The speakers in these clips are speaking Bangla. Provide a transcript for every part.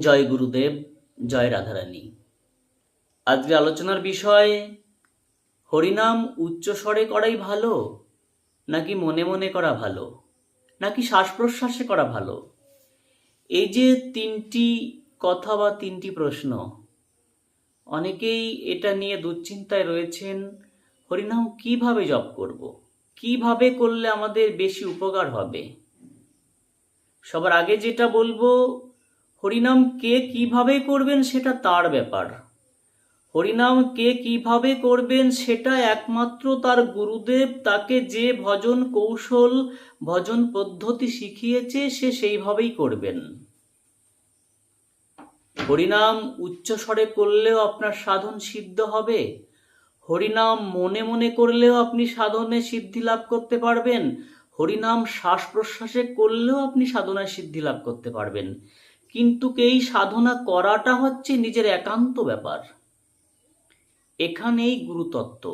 জয় গুরুদেব, জয় রাধারানী। আজকে আলোচনার বিষয়, হরিনাম উচ্চস্বরে করাই ভালো, নাকি মনে মনে করা ভালো, নাকি শ্বাস প্রশ্বাসে করা ভালো? এই যে তিনটি কথা বা তিনটি প্রশ্ন, অনেকেই এটা নিয়ে দুশ্চিন্তায় রয়েছেন, হরিনাম কীভাবে জপ করব, কীভাবে করলে আমাদের বেশি উপকার হবে? সবার আগে যেটা বলব হরিনাম কে কীভাবে করবেন সেটা তার ব্যাপার। হরিনাম কে কীভাবে করবেন সেটা একমাত্র তার গুরুদেব, তাকে যে ভজন কৌশল, ভজন পদ্ধতি শিখিয়েছে সে সেইভাবেই করবেন। হরিনাম উচ্চস্বরে করলেও আপনার সাধন সিদ্ধ হবে। হরিনাম মনে মনে করলেও আপনি সাধনে সিদ্ধি লাভ করতে পারবেন। হরিনাম শ্বাস প্রশ্বাসে করলেও আপনি সাধনায় সিদ্ধি লাভ করতে পারবেন। কিন্তু এই সাধনা করাটা হচ্ছে নিজের একান্ত ব্যাপার? এখানেই গুরুতত্ত্ব।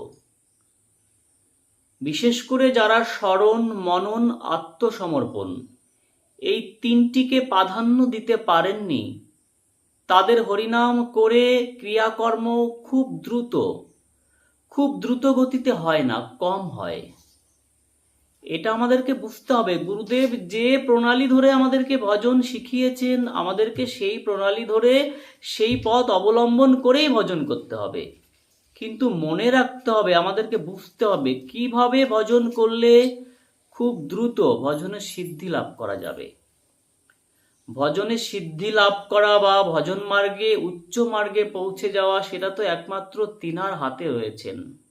বিশেষ করে যারা স্মরণ, মনন, আত্মসমর্পণ এই তিনটিকে প্রাধান্য দিতে পারেননি, তাদের হরিনাম করে ক্রিয়াকর্ম খুব দ্রুত খুব দ্রুত গতিতে হয় না, কম হয়। এটা আমাদেরকে বুঝতে হবে। গুরুদেব যে প্রণালী ধরে আমাদেরকে ভজন শিখিয়েছেন, আমাদেরকে সেই প্রণালী ধরে সেই পথ অবলম্বন করেই ভজন করতে হবে। কিন্তু মনে রাখতে হবে, আমাদেরকে বুঝতে হবে কীভাবে ভজন করলে খুব দ্রুত ভজনের সিদ্ধি লাভ করা যাবে। ভজনে সিদ্ধি লাভ করা বা ভজন মার্গে, উচ্চ মার্গে পৌঁছে যাওয়া, সেটা তো একমাত্র তিনার হাতে রয়েছেন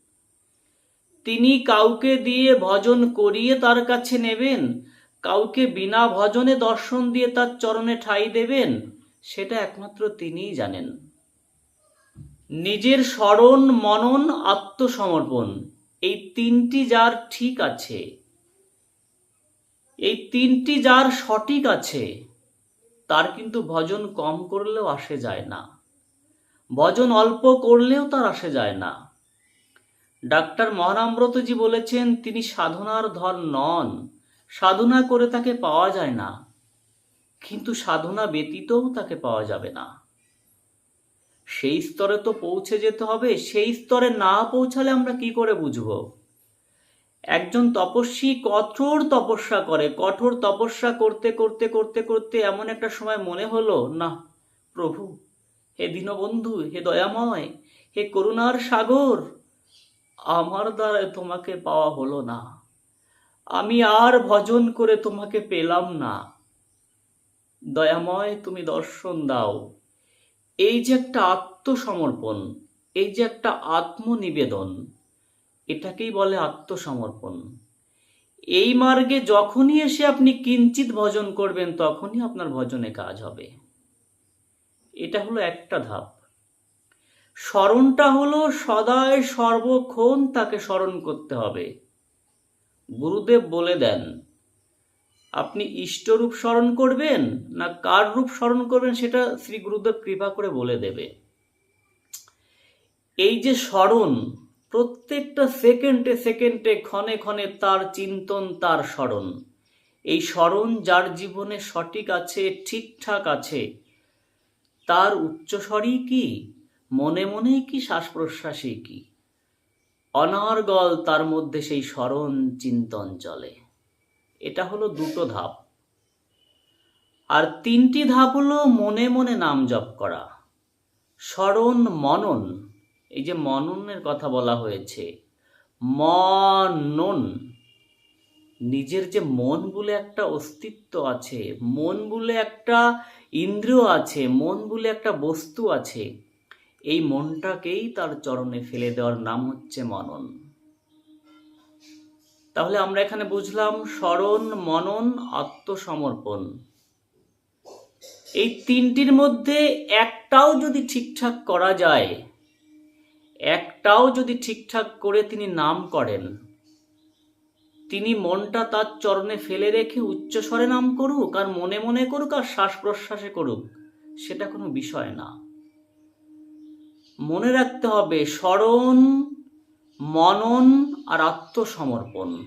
তিনি কাউকে দিয়ে ভজন করিয়ে তার কাছে নেবেন, কাউকে বিনা ভজনে দর্শন দিয়ে তার চরণে ঠাই দেবেন, সেটা একমাত্র তিনিই জানেন। নিজের স্মরণ, মনন, আত্মসমর্পণ, এই তিনটি যার ঠিক আছে, এই তিনটি যার সঠিক আছে, তার কিন্তু ভজন কম করলেও আসে যায় না। ভজন অল্প করলেও তার আসে যায় না। ডাক্তার মহানাম্রতজি বলেছেন, তিনি সাধনার ধর নন। সাধনা করে তাকে পাওয়া যায় না। কিন্তু সাধনা ব্যতীতও তাকে পাওয়া যাবে না। সেই স্তরে তো পৌঁছে যেতে হবে, সেই স্তরে না পৌঁছালে আমরা কি করে বুঝব? একজন তপস্বী কঠোর তপস্যা করে, কঠোর তপস্যা করতে করতে করতে করতে এমন একটা সময় মনে হলো, না, প্রভু, হে দীনবন্ধু, হে দয়াময়, হে করুণার সাগর আমার দ্বারা তোমাকে পাওয়া হলো না। আমি আর ভজন করে তোমাকে পেলাম না। দয়াময়, তুমি দর্শন দাও। এই যে একটা আত্মসমর্পণ, এই যে একটা আত্মনিবেদন, এটাকেই বলে আত্মসমর্পণ। এই মার্গে যখনই এসে আপনি কিঞ্চিত ভজন করবেন, তখনই আপনার ভজনে কাজ হবে। এটা হলো একটা ধাপ। স্মরণটা হলো সদায় সর্বক্ষণ তাকে স্মরণ করতে হবে। গুরুদেব বলে দেন, আপনি ইষ্টরূপ স্মরণ করবেন না কার রূপ স্মরণ করবেন সেটা শ্রী গুরুদেব কৃপা করে বলে দেবে। এই যে স্মরণ, প্রত্যেকটা সেকেন্ডে সেকেন্ডে ক্ষণে ক্ষণে তার চিন্তন, তার স্মরণ। এই স্মরণ যার জীবনে সঠিক আছে, ঠিকঠাক আছে, তার উচ্চস্বরই কি? মনে মনেই কি শ্বাস প্রশ্বাসই কি? অনার্গল তার মধ্যে সেই স্মরণ চিন্তন চলে। এটা হলো দুটো ধাপ। আর তিনটি ধাপ হলো মনে মনে নাম জপ করা। স্মরণ মনন, এই যে মননের কথা বলা হয়েছে, মনন। নিজের যে মন বলে একটা অস্তিত্ব আছে, মন বলে একটা ইন্দ্রিয় আছে, মন বলে একটা বস্তু আছে এই মনটাকেই তার চরণে ফেলে দেওয়ার নাম হচ্ছে মনন। তাহলে আমরা এখানে বুঝলাম স্মরণ, মনন, আত্মসমর্পণ। এই তিনটির মধ্যে একটাও যদি ঠিকঠাক করা যায়, একটাও যদি ঠিকঠাক করে তিনি নাম করেন, তিনি মনটা তার চরণে ফেলে রেখে উচ্চস্বরে নাম করুক আর মনে মনে করুক আর শ্বাস প্রশ্বাসে করুক, সেটা কোনো বিষয় না। মনে রাখতে হবে স্মরণ, মনন আর আত্মসমর্পণ।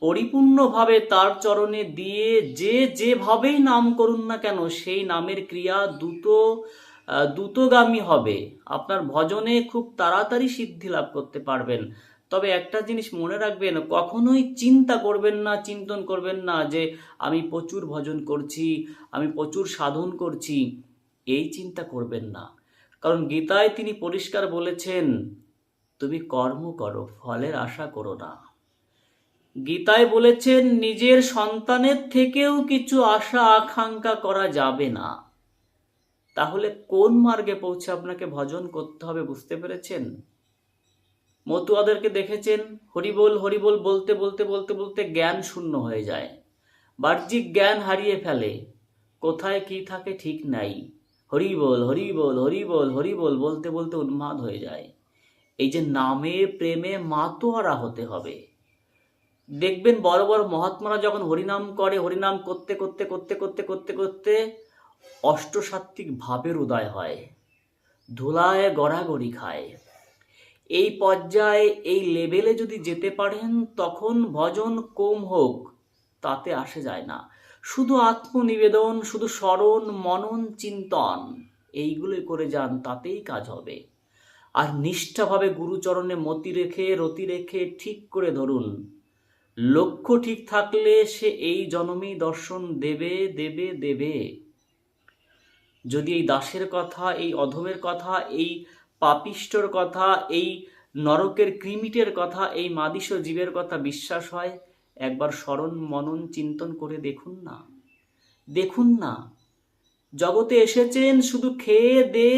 পরিপূর্ণভাবে তার চরণে দিয়ে যে যেভাবেই নাম করুন না কেন, সেই নামের ক্রিয়া দ্রুত দ্রুতগামী হবে। আপনার ভজনে খুব তাড়াতাড়ি সিদ্ধি লাভ করতে পারবেন। তবে একটা জিনিস মনে রাখবেন, কখনোই চিন্তা করবেন না, চিন্তন করবেন না যে, আমি প্রচুর ভজন করছি, আমি প্রচুর সাধন করছি। এই চিন্তা করবেন না। কারণ গীতায় তিনি পরিষ্কার বলেছেন, তুমি কর্ম করো, ফলের আশা করো না। গীতায় বলেছেন, নিজের সন্তানের থেকেও কিছু আশা, আকাঙ্ক্ষা করা যাবে না। তাহলে কোন মার্গে পৌঁছে আপনাকে ভজন করতে হবে বুঝতে পেরেছেন? মতুয়াদেরকে দেখেছেন, হরিবোল হরিবোল বলতে বলতে বলতে বলতে জ্ঞান শূন্য হয়ে যায়। বাহ্যিক জ্ঞান হারিয়ে ফেলে। কোথায় কি থাকে ঠিক নাই। হরিবোল হরিবোল হরিবোল হরিবোল বলতে বলতে উন্মাদ হয়ে যায়। এই যে নামে, প্রেমে মাতোয়ারা হতে হবে। দেখবেন বড় বড় মহাত্মারা যখন হরিনাম করে, হরিনাম করতে করতে করতে করতে করতে করতে অষ্টসাত্ত্বিক ভাবের উদয় হয়। ধুলায় গড়াগড়ি খায়। এই পর্যায়ে, এই লেভেলে যদি যেতে পারেন, তখন ভজন কম হোক, তাতে আসে যায় না। শুধু আত্মনিবেদন, শুধু স্মরণ, মনন, চিন্তন, এইগুলোই করে যান, তাতেই কাজ হবে। আর নিষ্ঠাভাবে গুরুচরণে মতি রেখে, রতি রেখে ঠিক করে ধরুন। লক্ষ্য ঠিক থাকলে সে এই জন্মেই দর্শন দেবে দেবে দেবে। যদি এই দাসের কথা, এই অধমের কথা, এই পাপিষ্টর কথা, এই নরকের ক্রিমিটের কথা, এই মাদিস জীবের কথা বিশ্বাস হয় একবার স্মরণ মনন চিন্তন করে দেখুন না। দেখুন না, জগতে এসেছেন শুধু খেয়ে দে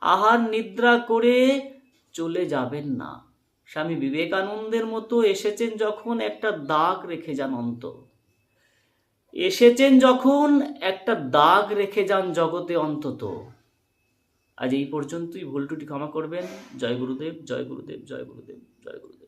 আহার নিদ্রা করে চলে যাবেন না। স্বামী বিবেকানন্দের মতো এসেছেন যখন একটা দাগ রেখে যান অন্ত। এসেছেন যখন একটা দাগ রেখে যান জগতে অন্তত। আজ এই পর্যন্তই। ভুল ক্ষমা করবেন। জয় গুরুদেব জয় গুরুদেব জয় গুরুদেব জয় গুরুদেব।